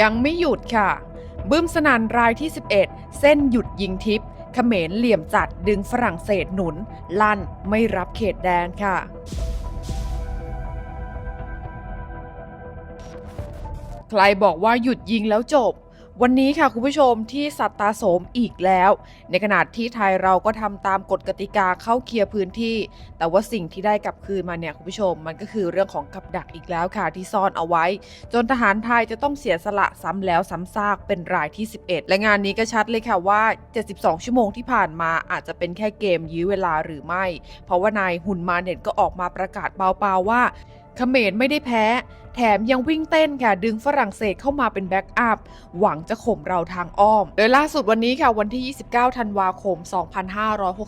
ยังไม่หยุดค่ะ บึ้มสนันรายที่ 11 เส้นหยุดยิงทิพย์เขมรเหลี่ยมจัดดึงฝรั่งเศสหนุน ลั่นไม่รับเขตแดนค่ะใครบอกว่าหยุดยิงแล้วจบ วันนี้ค่ะคุณผู้ชมที่สัตตาโสมอีกแล้ว ในขณะที่ไทยเราก็ทำตามกฎกติกาเข้าเคลียร์พื้นที่ แต่ว่าสิ่งที่ได้กลับคืนมาเนี่ยคุณผู้ชมมันก็คือเรื่องของกับดักอีกแล้วค่ะที่ซ่อนเอาไว้ จนทหารไทยจะต้องเสียสละซ้ำแล้วซ้ำซากเป็นรายที่ 11 และงานนี้ก็ชัดเลยค่ะว่า 72 ชั่วโมงที่ผ่านมาอาจจะเป็นแค่เกมยื้อเวลาหรือไม่ เพราะว่านายหุ่นมาเน็ตก็ออกมาประกาศเปล่าๆว่า เขมรไม่ได้แพ้ แถมยังวิ่งเต้นค่ะ ดึงฝรั่งเศสเข้ามาเป็นแบ็กอัพ หวังจะข่มเราทางอ้อม โดยล่าสุดวันนี้ค่ะ วันที่ 29 ธันวาคม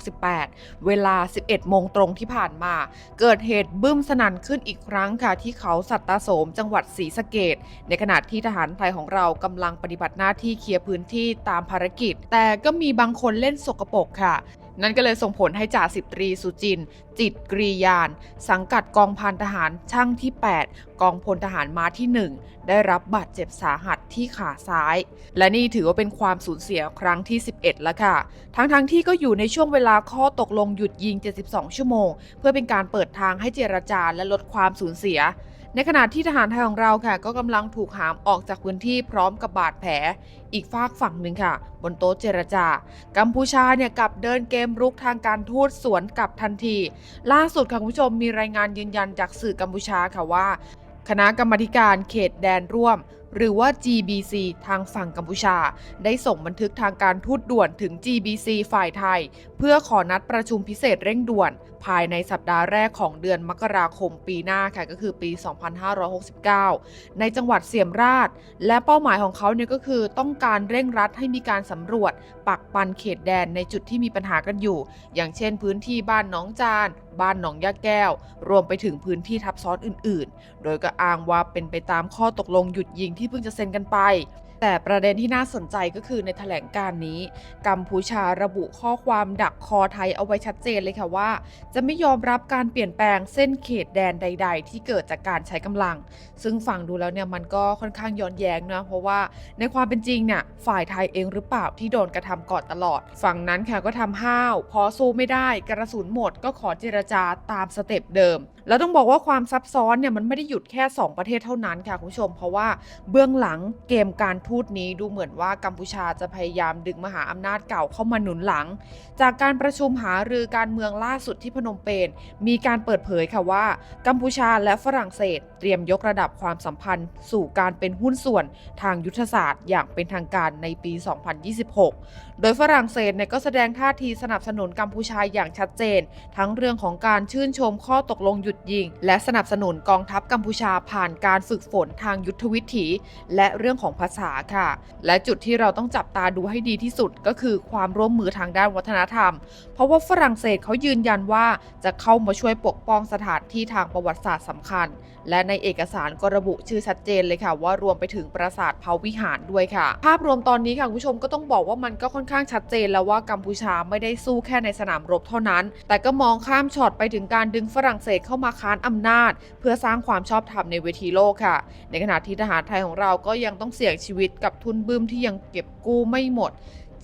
2568 เวลา 11 โมงตรงที่ผ่านมา เกิดเหตุบึ้มสนั่นขึ้นอีกครั้งค่ะ ที่เขาสัตตาโสมจังหวัดศรีสะเกดในขณะที่ทหารไทยของเรากำลังปฏิบัติหน้าที่เคลียร์พื้นที่ตามภารกิจ แต่ก็มีบางคนเล่นสกปรกค่ะ นั่นก็เลยส่งผลให้จ่าสิบตรีสุจิน จิตกรียาน สังกัดกองพันทหารช่างที่ 8 กองพลทหารม้าที่ 1 ได้รับบาดเจ็บสาหัสที่ขาซ้าย และนี่ถือว่าเป็นความสูญเสียครั้งที่ 11 แล้วค่ะ ทั้งๆทที่ก็อยู่ในช่วงเวลาข้อตกลงหยุดยิง 72 ชั่วโมง เพื่อเป็นการเปิดทางให้เจรจาและลดความสูญเสีย ในขณะที่ทหารไทยของเราค่ะ ก็กำลังถูกหามออกจากพื้นที่พร้อมกับบาดแผล อีกฝากฝั่งหนึ่งค่ะ บนโต๊ะเจรจา กัมพูชาเนี่ยกลับเดินเกมรุกทางการทูตสวนกลับทันที ล่าสุดค่ะคุณผู้ชมมีรายงานยืนยันจากสื่อกัมพูชาค่ะว่า คณะกรรมการเขตแดนร่วม หรือว่า GBC ทางฝั่งกัมพูชา ได้ส่งบันทึกทางการทูตด่วนถึง GBC ฝ่ายไทย เพื่อขอนัดประชุมพิเศษเร่งด่วน ภายในสัปดาห์แรกของเดือนมกราคมปีหน้าค่ะก็คือปี 2569 ในจังหวัดเสียมราช และเป้าหมายของเขาเนี่ยก็คือต้องการเร่งรัดให้มีการสำรวจ ปักปันเขตแดนในจุดที่มีปัญหากันอยู่ อย่างเช่นพื้นที่บ้านหนองจานบ้านหนองยาแก้ว รวมไปถึงพื้นที่ทับซ้อนอื่น ๆ โดยก็อ้างว่าเป็นไปตามข้อตกลงหยุดยิงที่เพิ่งจะเซ็นกันไป แต่ประเด็นที่น่าสนใจก็คือในแถลงการนี้ กัมพูชาระบุข้อความดักคอไทยเอาไว้ชัดเจนเลยค่ะว่า จะไม่ยอมรับการเปลี่ยนแปลงเส้นเขตแดนใด ๆ ที่เกิดจากการใช้กำลัง ซึ่งฟังดูแล้วเนี่ยมันก็ค่อนข้างย้อนแย้งนะเพราะว่าในความเป็นจริงเนี่ยฝ่ายไทยเองหรือเปล่าที่โดนกระทำก่อนตลอด ฝั่งนั้นค่ะก็ทำห้าว พอสู้ไม่ได้กระสุนหมดก็ขอเจรจาตามสเต็ปเดิม แล้วต้องบอกว่าความซับซ้อนเนี่ยมันไม่ได้หยุดแค่ 2 ประเทศเท่านั้นค่ะคุณผู้ชม เพราะว่าเบื้องหลังเกมการทูตนี้ดูเหมือนว่ากัมพูชาจะพยายามดึงมหาอำนาจเก่าเข้ามาหนุนหลัง จากการประชุมหารือการเมืองล่าสุดที่พนมเปญมีการเปิดเผยค่ะว่ากัมพูชาและฝรั่งเศส เตรียมยกระดับความสัมพันธ์ สู่การเป็นหุ้นส่วนทางยุทธศาสตร์ อย่างเป็นทางการในปี 2026 โดยฝรั่งเศสเนี่ยก็แสดงท่าทีสนับสนุนกัมพูชาอย่างชัดเจน ทั้งเรื่องของการชื่นชมข้อตกลงหยุดยิง และสนับสนุนกองทัพกัมพูชาผ่านการฝึกฝนทางยุทธวิถี และเรื่องของภาษาค่ะ และจุดที่เราต้องจับตาดูให้ดีที่สุดก็คือความร่วมมือทางด้านวัฒนธรรม เพราะว่าฝรั่งเศสเขายืนยันว่าจะเข้ามาช่วยปกป้องสถานที่ทางประวัติศาสตร์สำคัญ และในเอกสารก็ระบุชื่อชัดเจนเลยค่ะ ว่ารวมไปถึงปราสาทเผาวิหารด้วยค่ะ ภาพรวมตอนนี้ค่ะคุณผู้ชมก็ต้องบอกว่ามันก็ค่อนข้างชัดเจนแล้วว่ากัมพูชาไม่ได้สู้แค่ในสนามรบเท่านั้น แต่ก็มองข้ามช็อตไปถึงการดึงฝรั่งเศสเข้ามาค้านอำนาจ เพื่อสร้างความชอบธรรมในเวทีโลกค่ะ ในขณะที่ทหารไทยของเราก็ยังต้องเสี่ยงชีวิตกับทุนบึ้มที่ยังเก็บกู้ไม่หมด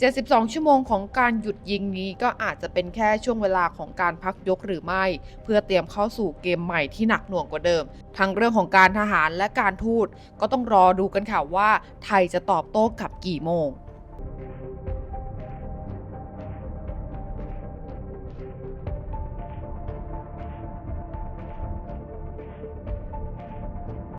72 ชั่วโมงของการหยุดยิงนี้ก็อาจจะเป็นแค่ช่วงเวลาของการพักยกหรือไม่ เพื่อเตรียมเข้าสู่เกมใหม่ที่หนักหน่วงกว่าเดิม ทั้งเรื่องของการทหารและการทูตก็ต้องรอดูกันค่ะว่า ไทยจะตอบโต้กลับกี่โมง